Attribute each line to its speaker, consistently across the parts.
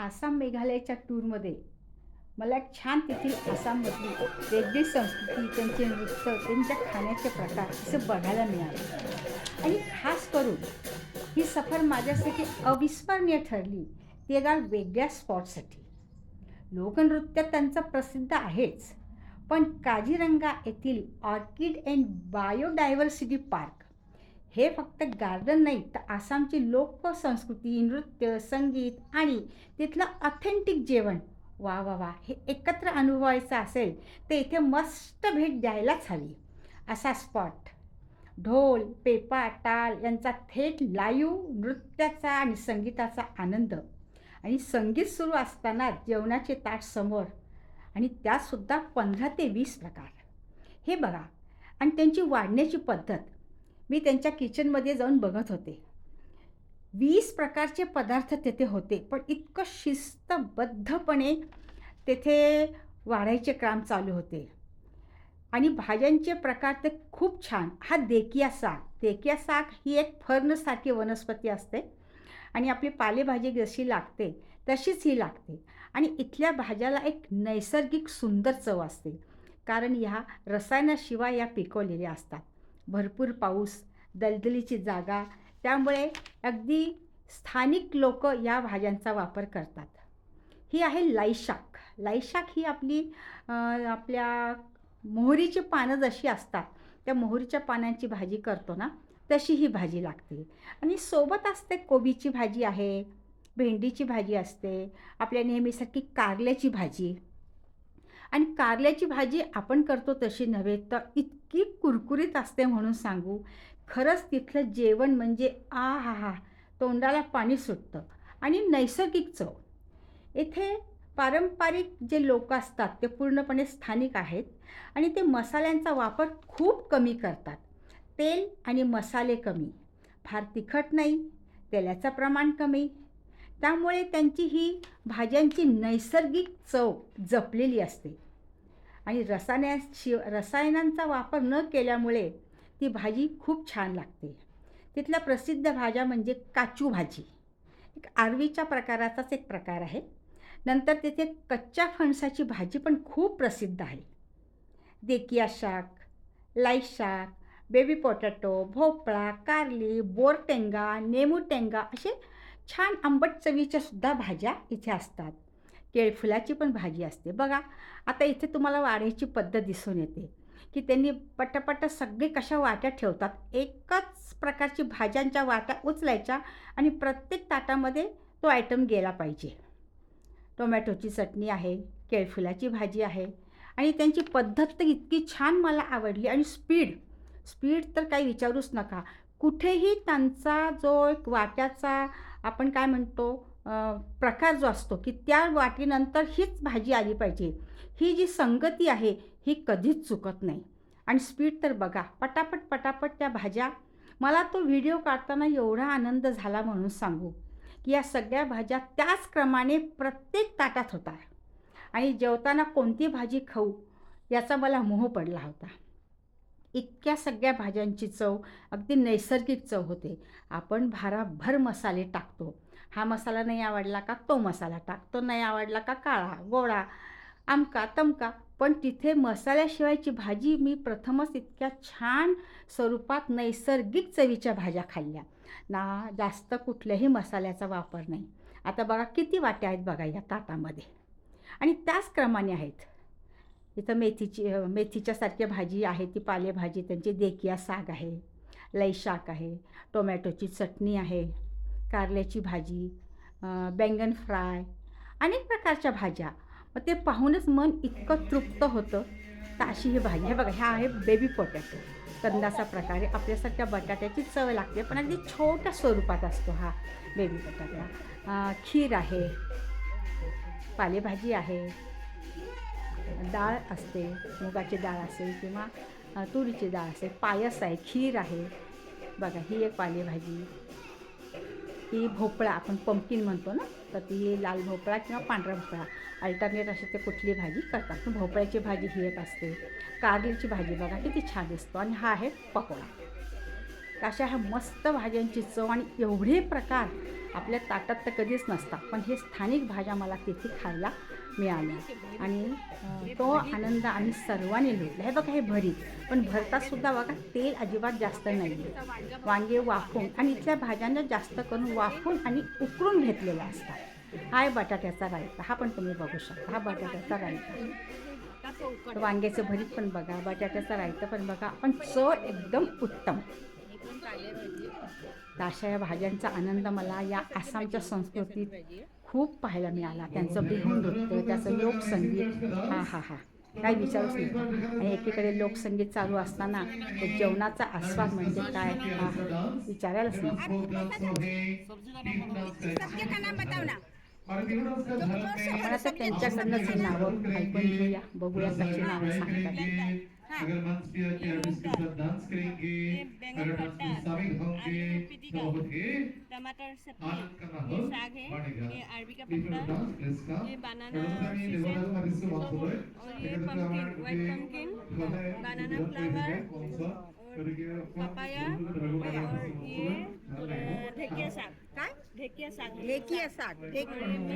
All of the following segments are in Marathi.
Speaker 1: आसाम मेघालयाच्या टूरमध्ये मला एक छान तेथील आसाममधली वेगळी संस्कृती त्यांचे नृत्य त्यांच्या खाण्याचे प्रकार असं बघायला मिळाले. आणि खास करून ही सफर माझ्यासाठी अविस्मरणीय ठरली. ते एका वेगळ्या स्पॉटसाठी लोकनृत्य त्यांचं प्रसिद्ध आहेच. पण काजीरंगा येथील ऑर्किड अँड बायोडायव्हर्सिटी पार्क हे फक्त गार्डन नाही तर आसामची लोकसंस्कृती नृत्य संगीत आणि तिथलं ऑथेंटिक जेवण. वा वा वा हे एकत्र अनुभवायचं असेल तर इथे मस्त भेट द्यायलाच हवी. असा स्पॉट ढोल पेपा टाळ यांचा थेट लाईव्ह नृत्याचा आणि संगीताचा आनंद. आणि संगीत सुरू असताना जेवणाचे ताट समोर. आणि त्यातसुद्धा पंधरा ते वीस प्रकार. हे बघा. आणि त्यांची वाढण्याची पद्धत. मी त्यांच्या किचनमध्ये जाऊन बघत होते. वीस प्रकारचे पदार्थ तेथे होते पण इतकं शिस्तबद्धपणे तेथे वाढायचे काम चालू होते. आणि भाज्यांचे प्रकार ते खूप छान. हा देकिया साग. देकिया साग ही एक फर्नसारखी वनस्पती असते आणि आपली पालेभाजी जशी लागते तशीच ही लागते. आणि इथल्या भाज्याला एक नैसर्गिक सुंदर चव असते. कारण ह्या रसायनाशिवाय या पिकवलेल्या असतात. भरपूर पाऊस दलदलीची जागा त्यामुळे अगदी स्थानिक लोक या भाज्यांचा वापर करतात. ही आहे लाईशाक लाईशाक ही आपली आपल्या मोहरीची पानं जशी असतात त्या मोहरीच्या पानांची भाजी करतो ना तशी ही भाजी लागते. आणि सोबत असते कोबीची भाजी आहे भेंडीची भाजी असते आपल्या नेहमीसारखी कारल्याची भाजी. आणि कारल्याची भाजी आपण करतो तशी नव्हे तर इतकी कुरकुरीत असते म्हणून सांगू. खरंच तिथलं जेवण म्हणजे आ हा हा तोंडाला पाणी सुटतं. आणि नैसर्गिक चव. येथे पारंपरिक जे लोक असतात ते पूर्णपणे स्थानिक आहेत आणि ते मसाल्यांचा वापर खूप कमी करतात. तेल आणि मसाले कमी. फार तिखट नाही तेलाचं प्रमाण कमी. त्यामुळे त्यांची ही भाज्यांची नैसर्गिक चव जपलेली असते. आणि रसायना शिव रसायनांचा वापर न केल्यामुळे ती भाजी खूप छान लागते. तिथल्या प्रसिद्ध भाज्या म्हणजे काचू भाजी. एक आरवीच्या प्रकाराचाच एक प्रकार आहे. नंतर तिथे कच्च्या फणसाची भाजी पण खूप प्रसिद्ध आहे. देकिया शाक लाई शाक बेबी पोटॅटो भोपळा कारली बोरटेंगा नेमूटेंगा असे छान आंबट चवीच्या सुद्धा भाज्या इथे असतात. केळफुलाची पण भाजी असते. बघा आता इथे तुम्हाला वाढायची पद्धत दिसून येते की त्यांनी पटापट सगळे कशा वाट्या ठेवतात? एकच प्रकारची भाज्यांच्या वाट्या उचलायच्या आणि प्रत्येक ताटामध्ये तो आयटम गेला पाहिजे. टोमॅटोची चटणी आहे केळफुलाची भाजी आहे आणि त्यांची पद्धत तर इतकी छान मला आवडली आणि स्पीड स्पीड तर काही विचारूच नका. कुठेही त्यांचा जो एक वाट्याचा आपण काय म्हणतो प्रकार जो असतो की त्या वाटीनंतर हीच भाजी आली पाहिजे. ही जी संगती आहे ही कधीच चुकत नाही. आणि स्पीड तर बघा पटापट पटापट त्या भाज्या. मला तो व्हिडिओ काढताना एवढा आनंद झाला म्हणून सांगू की या सगळ्या भाज्या त्याच क्रमाने प्रत्येक ताटात होता. आणि जेवताना कोणती भाजी खाऊ याचा मला मोह पडला होता. इतक्या सगळ्या भाज्यांची चव अगदी नैसर्गिक चव होते. आपण भाराभर मसाले टाकतो. हा मसाला नाही आवडला का तो मसाला टाक. तो नाही आवडला का काळा गोळा आमका तमका. पण तिथे मसाल्याशिवायची भाजी मी प्रथमच इतक्या छान स्वरूपात नैसर्गिक चवीच्या भाज्या खाल्ल्या. ना जास्त कुठल्याही मसाल्याचा वापर नाही. आता बघा किती वाट्या आहेत बघा या ताटामध्ये. आणि त्याच क्रमाने आहेत. इथं मेथीची मेथीच्यासारखी भाजी आहे ती पालेभाजी त्यांची देकिया साग आहे लई शाक आहे टोमॅटोची चटणी आहे. कारल्याची भाजी बैंगन फ्राय अनेक प्रकारच्या भाज्या. मग ते पाहूनच मन इतकं तृप्त होतं तर अशी ही भाजी. हे बघा ह्या आहे बेबी पोटॅटो कंदाचा प्रकारे आपल्यासारख्या बटाट्याची चव लागते पण अगदी छोट्या स्वरूपात असतो हा बेबी बटाटा खीर आहे पालेभाजी आहे डाळ असते मुगाची डाळ असेल किंवा तुरीची डाळ असेल पायस आहे खीर आहे. बघा ही एक पालेभाजी. ती भोपळा आपण पंपकिन म्हणतो ना तर ती लाल भोपळा किंवा पांढरा भोपळा. अल्टरनेट अशी ते कुठली भाजी करतात. पण भोपळ्याची भाजी ही एक असते. कारलीची भाजी बघा किती छान दिसतो. आणि हा आहे पकोडा. अशा ह्या मस्त भाज्यांची चव आणि एवढे प्रकार आपल्या ताटात तर कधीच नसतात. पण हे स्थानिक भाज्या मला तिथे खायला मिळाला. आणि तो आनंद आम्ही सर्वांनी लुटला. हे बघा हे भरीत. पण भरतात सुद्धा बघा तेल अजिबात जास्त नाही वांगे वाफून आणि इथल्या भाज्यांना जास्त करून वाफून आणि उकळून घेतलेल्या असतात. हा आहे बटाट्याचा रायता. हा पण तुम्ही बघू शकता. हा बटाट्याचा रायता. वांग्याचं भरीत पण बघा बटाट्याचा रायता पण बघा. पण चव एकदम उत्तम. अशा या भाज्यांचा आनंद मला या आसामच्या संस्कृतीत खूप पाहायला मिळाला. त्यांचं बिहू नृत्य त्याचं लोकसंगीत. हा हा हा. काय विचारूच नाही. आणि एकीकडे लोकसंगीत चालू असताना जेवणाचा आस्वाद म्हणजे काय? हा हा. विचारायलाच नाही. आपण आता त्यांच्याकडनंच ही नावं ऐकून घेऊया. बघूया कशी नावं सांगतात.
Speaker 2: अगर मंच पे आके आर्टिस्ट के। साथ डांस करेंगे अगर डांस में शामिल होंगे तो बहुत ही
Speaker 3: टमाटर सब्ज़ी
Speaker 2: आनंद का माहौल
Speaker 3: है
Speaker 2: बनेगा।
Speaker 3: ये अरबी का पत्ता
Speaker 2: dance प्लेस का
Speaker 3: ये बनाना सीज़न
Speaker 2: लेवल का रिस्क बहुत हो
Speaker 3: और ये pumpkin, white pumpkin, banana flower, और ये ढेकिया साग।
Speaker 4: काय
Speaker 3: ढेकिया साग।
Speaker 4: ढेकिया साग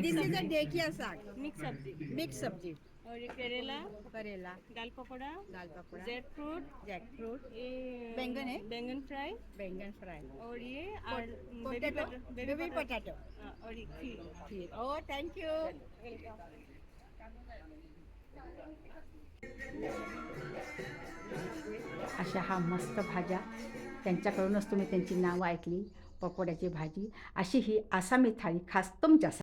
Speaker 4: दिस इज़ अ ढेकिया साग।
Speaker 3: मिक्स सब्ज़ी।
Speaker 4: मिक्स सब्ज़ी।
Speaker 3: और ये करेला
Speaker 4: करेला.
Speaker 3: दाल पकौड़ा
Speaker 4: दाल पकौड़ा.
Speaker 3: जेट फ्रूट
Speaker 4: जैक फ्रूट
Speaker 3: ये
Speaker 4: बैंगन है?
Speaker 3: बैंगन फ्राई
Speaker 4: बैंगन फ्राई
Speaker 3: और ये और
Speaker 4: पोटैटो
Speaker 3: बेबी पोटैटो. और खीर.
Speaker 4: थैंक यू
Speaker 1: अशा हा मस्त भाज्या. त्यांच्याकडूनच तुम्ही त्यांची नावं ऐकली पकोड्याची भाजी. अशी ही आसामी थाळी खास तुमच्यासाठी.